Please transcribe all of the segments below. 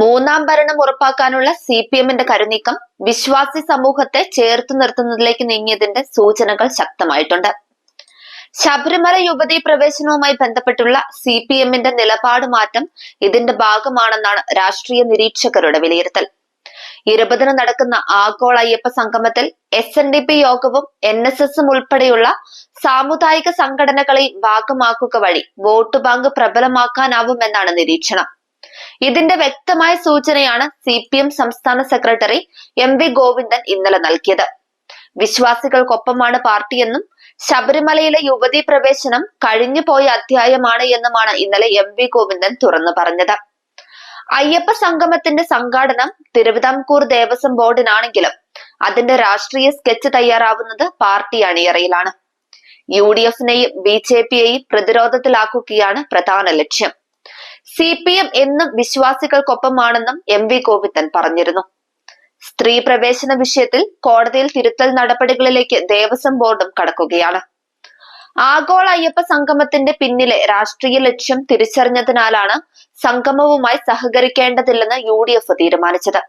മൂന്നാം ഭരണം ഉറപ്പാക്കാനുള്ള സി പി എമ്മിന്റെ കരുനീക്കം വിശ്വാസി സമൂഹത്തെ ചേർത്ത് നിർത്തുന്നതിലേക്ക് നീങ്ങിയതിന്റെ സൂചനകൾ ശക്തമായിട്ടുണ്ട്. ശബരിമല യുവതീ പ്രവേശനവുമായി ബന്ധപ്പെട്ടുള്ള സി പി എമ്മിന്റെ നിലപാട് മാറ്റം ഇതിന്റെ ഭാഗമാണെന്നാണ് രാഷ്ട്രീയ നിരീക്ഷകരുടെ വിലയിരുത്തൽ. ഇരുപതിന് നടക്കുന്ന ആഗോള അയ്യപ്പ സംഗമത്തിൽ എസ് എൻ ഡി പി യോഗവും എൻ എസ് എസും ഉൾപ്പെടെയുള്ള സാമുദായിക സംഘടനകളെയും ഭാഗമാക്കുക വഴി വോട്ട് ബാങ്ക് പ്രബലമാക്കാനാവുമെന്നാണ് നിരീക്ഷണം. ഇതിന്റെ വ്യക്തമായ സൂചനയാണ് സി പി എം സംസ്ഥാന സെക്രട്ടറി എം വി ഗോവിന്ദൻ ഇന്നലെ നൽകിയത്. വിശ്വാസികൾക്കൊപ്പമാണ് പാർട്ടിയെന്നും ശബരിമലയിലെ യുവതീ പ്രവേശനം കഴിഞ്ഞു പോയ അധ്യായമാണ് എന്നുമാണ് ഇന്നലെ എം വി ഗോവിന്ദൻ തുറന്നു പറഞ്ഞത്. അയ്യപ്പ സംഗമത്തിന്റെ സംഘാടനം തിരുവിതാംകൂർ ദേവസ്വം ബോർഡിനാണെങ്കിലും അതിന്റെ രാഷ്ട്രീയ സ്കെച്ച് തയ്യാറാവുന്നത് പാർട്ടി അണിയറയിലാണ്. യു ഡി എഫിനെയും ബി ജെ പിയെയും പ്രതിരോധത്തിലാക്കുകയാണ് പ്രധാന ലക്ഷ്യം. സി പി എം എന്നും വിശ്വാസികൾക്കൊപ്പമാണെന്നും എം വി ഗോവിന്ദൻ പറഞ്ഞിരുന്നു. സ്ത്രീ പ്രവേശന വിഷയത്തിൽ കോടതിയിൽ തിരുത്തൽ നടപടികളിലേക്ക് ദേവസ്വം ബോർഡും കടക്കുകയാണ്. ആഗോള അയ്യപ്പ സംഗമത്തിന്റെ പിന്നിലെ രാഷ്ട്രീയ ലക്ഷ്യം തിരിച്ചറിഞ്ഞതിനാലാണ് സംഗമവുമായി സഹകരിക്കേണ്ടതില്ലെന്ന് യു ഡി എഫ് തീരുമാനിച്ചത്.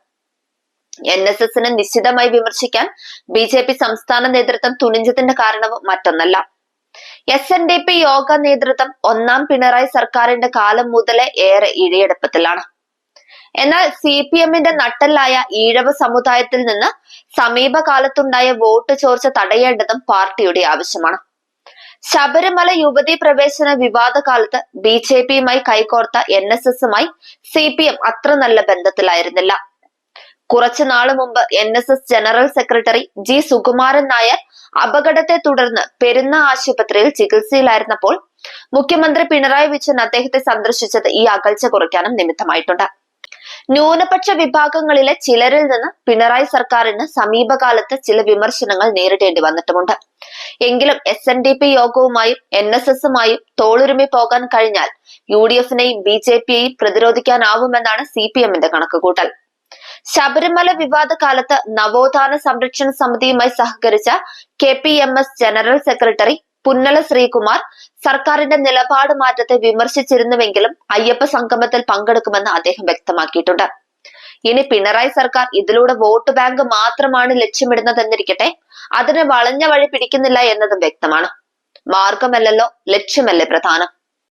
എൻ എസ് എസിനെ നിശ്ചിതമായി വിമർശിക്കാൻ ബി ജെ പി സംസ്ഥാന നേതൃത്വം തുണിഞ്ഞതിന്റെ കാരണവും മറ്റൊന്നല്ല. എസ് എൻ ഡി പി യോഗ നേതൃത്വം ഒന്നാം പിണറായി സർക്കാരിന്റെ കാലം മുതലേ ഏറെ ഇഴയെടുപ്പത്തിലാണ്. എന്നാൽ സി പി എമ്മിന്റെ നട്ടല്ലായ ഈഴവ സമുദായത്തിൽ നിന്ന് സമീപകാലത്തുണ്ടായ വോട്ട് ചോർച്ച തടയേണ്ടതും പാർട്ടിയുടെ ആവശ്യമാണ്. ശബരിമല യുവതി പ്രവേശന വിവാദ കാലത്ത് ബി ജെ പിയുമായി കൈകോർത്ത എൻ എസ് എസുമായി സി പി എം അത്ര നല്ല ബന്ധത്തിലായിരുന്നില്ല. കുറച്ചു നാളു മുമ്പ് N S S general secretary G Sukumaran Nair അപകടത്തെ തുടർന്ന് പെരുന്ന ആശുപത്രിയിൽ ചികിത്സയിലായിരുന്നപ്പോൾ മുഖ്യമന്ത്രി പിണറായി വിജയൻ അദ്ദേഹത്തെ സന്ദർശിച്ചത് ഈ അകൽച്ച കുറയ്ക്കാനും നിമിത്തമായിട്ടുണ്ട്. ന്യൂനപക്ഷ വിഭാഗങ്ങളിലെ ചിലരിൽ നിന്ന് പിണറായി സർക്കാരിന് സമീപകാലത്ത് ചില വിമർശനങ്ങൾ നേരിടേണ്ടി വന്നിട്ടുമുണ്ട്. എങ്കിലും എസ് എൻ ഡി പി യോഗവുമായും എൻ എസ് എസുമായും തോളുരുമി പോകാൻ കഴിഞ്ഞാൽ യു ഡി എഫിനെയും ബി ജെ പിയെയും പ്രതിരോധിക്കാനാവുമെന്നാണ് സി പി എമ്മിന്റെ കണക്കുകൂട്ടൽ. ശബരിമല വിവാദ കാലത്ത് നവോത്ഥാന സംരക്ഷണ സമിതിയുമായി സഹകരിച്ച K P M S general secretary Punnala Sreekumar സർക്കാരിന്റെ നിലപാട് മാറ്റത്തെ വിമർശിച്ചിരുന്നുവെങ്കിലും അയ്യപ്പ സംഗമത്തിൽ പങ്കെടുക്കുമെന്ന് അദ്ദേഹം വ്യക്തമാക്കിയിട്ടുണ്ട്. ഇനി പിണറായി സർക്കാർ ഇതിലൂടെ വോട്ട് ബാങ്ക് മാത്രമാണ് ലക്ഷ്യമിടുന്നതെന്നിരിക്കട്ടെ അതിന് വളഞ്ഞ വഴി പിടിക്കുന്നില്ല എന്നതും വ്യക്തമാണ്. മാർഗമല്ലല്ലോ ലക്ഷ്യമല്ലേ പ്രധാനം?